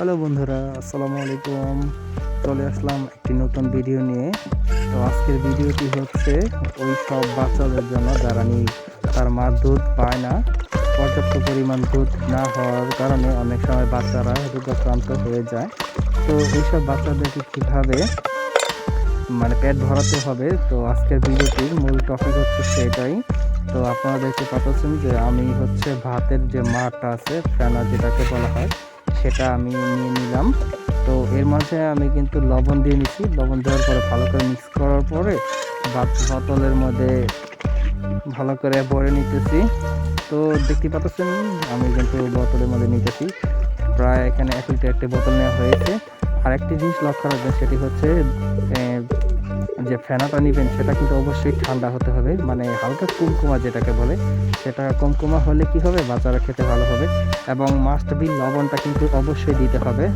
Hello বন্ধুরা, আসসালামু আলাইকুম। চলে আসলাম একটি নতুন ভিডিও নিয়ে। তো আজকের ভিডিওটি হচ্ছে ওই সব বাচ্চাদের জন্য যারা নি তার মা দুধ পায় না, পর্যাপ্ত পরিমাণ দুধ না হওয়ার কারণে অনেক সময় বাচ্চারা রোগাক্রান্ত হয়ে যায়। তো এইসব বাচ্চাদেরকে কীভাবে মানে পেট ভরাতে হবে? তো আজকের ভিডিওটির মূল টপিক হচ্ছে সেটাই। তো আপনারা দেখতে পাচ্ছেন যে আমি হচ্ছে ভাতের যে মাঠটা আছে, ফেনা যেটাকে বলা হয় সেটা আমি নিয়ে নিলাম। তো এর মাঝে আমি কিন্তু লবণ দিয়ে নিচ্ছি লবণ দেওয়ার পরে ভালো করে মিক্স করার পরে বোতলের মধ্যে ভালো করে ভরে নিতেছি। তো দেখতে পাচ্ছেন, আমি কিন্তু বোতলের মধ্যে নিতেছি। প্রায় এখানে এক লিটার একটি বোতল নেওয়া হয়েছে। আর একটি জিনিস লক্ষ্য রাখবেন, সেটি হচ্ছে যে ফেনাটা নেবেন সেটা কিন্তু অবশ্যই ঠান্ডা হতে হবে। মানে হালকা কুমকুমা যেটাকে বলে, সেটা কুমকুমা হলে কি হবে? বাচ্চারা খেতে ভালো হবে। এবং মাস্ট বি লবণটা কিন্তু অবশ্যই দিতে হবে।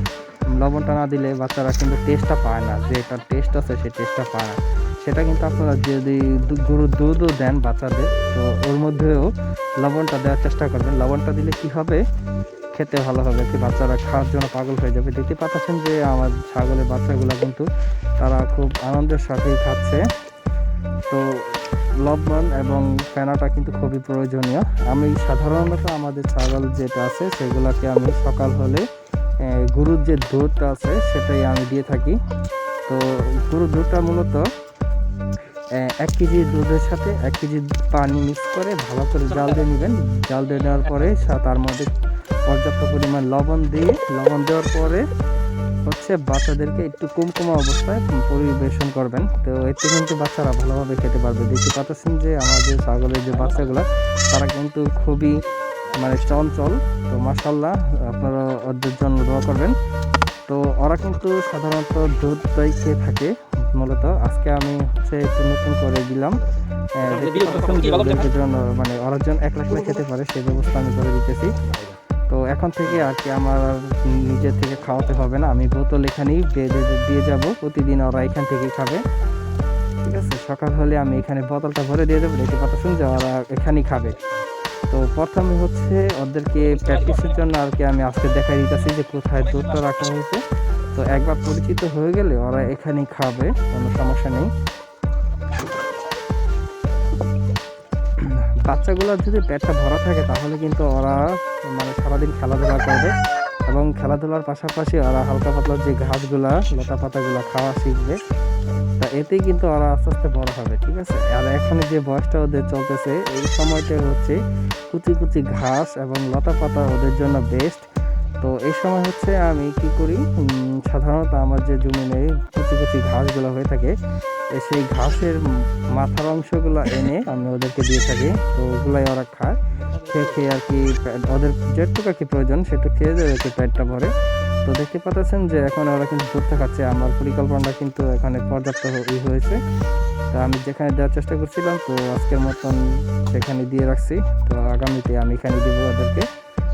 লবণটা না দিলে বাচ্চারা কিন্তু টেস্টটা পায় না। যে টেস্ট আছে, সেই টেস্টটা পায় না। সেটা কিন্তু আপনারা যদি গরুর দুধও দেন বাচ্চাদের, তো ওর মধ্যেও লবণটা দেওয়ার চেষ্টা করবেন। লবণটা দিলে কি হবে? খেতে ভালো হবে কি বাচ্চারা খাওয়ার জন্য পাগল হয়ে যাবে। দেখতে পাচ্ছেন যে আমার ছাগলের বাচ্চাগুলো কিন্তু তারা খুব আনন্দের সাথেই খাচ্ছে। তো লবণ এবং ফেনাটা কিন্তু খুবই প্রয়োজনীয়। আমি সাধারণত আমাদের ছাগল যেটা আছে, সেগুলোকে আমি সকাল হলে গরুর যে দুধটা আছে, সেটাই আমি দিয়ে থাকি। তো গরুর দুধটা মূলত এক কেজি দুধের সাথে এক কেজি পানি মিক্স করে ভালো করে জাল দিয়ে নেবেন। জাল দিয়ে নেওয়ার পরে তার মধ্যে পর্যাপ্ত পরিমাণ লবণ দিয়ে, লবণ দেওয়ার পরে হচ্ছে বাচ্চাদেরকে একটু কুমকুমা অবস্থায় পরিবেশন করবেন। তো এতে কিন্তু বাচ্চারা ভালোভাবে খেতে পারবে। দেখতে পাচ্ছেন যে আমাদের ছাগলের যে বাচ্চাগুলো, তারা কিন্তু খুবই মানে চঞ্চল। তো মাসাল্লাহ আপনারা ওদের জন্য দোয়া করবেন। তো ওরা কিন্তু সাধারণত দুধ দুধটাই খেয়ে থাকে, মূলত। আজকে আমি হচ্ছে একটু নতুন করে দিলাম। মানে ওরা যেন এক লাখ খেতে পারে, সেই ব্যবস্থা আমি করে দিতেছি। তো এখন থেকে আর কি আমার নিজের থেকে খাওয়াতে হবে না। আমি বোতল এখানেই দিয়ে যাব, প্রতিদিন ওরা এখান থেকেই খাবে। ঠিক আছে, সকাল হলে আমি এখানে বোতলটা ভরে দিয়ে দেবো, দেখতে পাচ্ছেন যে ওরা এখানেই খাবে। তো প্রথমে হচ্ছে ওদেরকে প্র্যাকটিসের জন্য আর কি আমি আজকে দেখাই দিতেছি যে কোথায় দুধটা রাখা হয়েছে। তো একবার পরিচিত হয়ে গেলে ওরা এখানেই খাবে, কোনো সমস্যা নেই। বাচ্চাগুলোর যদি পেটটা ভরা থাকে, তাহলে কিন্তু ওরা মানে সারাদিন খেলাধুলা করবে এবং খেলাধুলার পাশাপাশি ওরা হালকা পাতলা যে ঘাসগুলা, লতা পাতাগুলো খাওয়া শিখবে, তা এতেই কিন্তু ওরা আস্তে আস্তে বড় হবে, ঠিক আছে? আর এখন যে বয়সটা ওদের চলতেছে, এই সময়টা হচ্ছে কুচি কুচি ঘাস এবং লতা পাতা ওদের জন্য বেস্ট তো এই সময় হচ্ছে আমি কি করি সাধারণত আমার যে জমিনে কুচি কুচি ঘাসগুলো হয়ে থাকে সেই ঘাসের মাথার অংশগুলো এনে আমি ওদেরকে দিয়ে থাকি, তো ওগুলাই ওরা খায়। খেয়ে খেয়ে আর কি ওদের যেটুকু কি প্রয়োজন সেটুকু খেয়ে দেবে আর কি পেটটা ভরে। তো দেখতে পাচ্ছেন যে এখন ওরা কিন্তু দুধটা খাচ্ছে আমার পরিকল্পনাটা কিন্তু এখানে পর্যাপ্ত ই হয়েছে। তো আমি যেখানে দেওয়ার চেষ্টা করছিলাম, তো আজকের মতন সেখানে দিয়ে রাখছি। তো আগামীতে আমি এখানে দেবো ওদেরকে।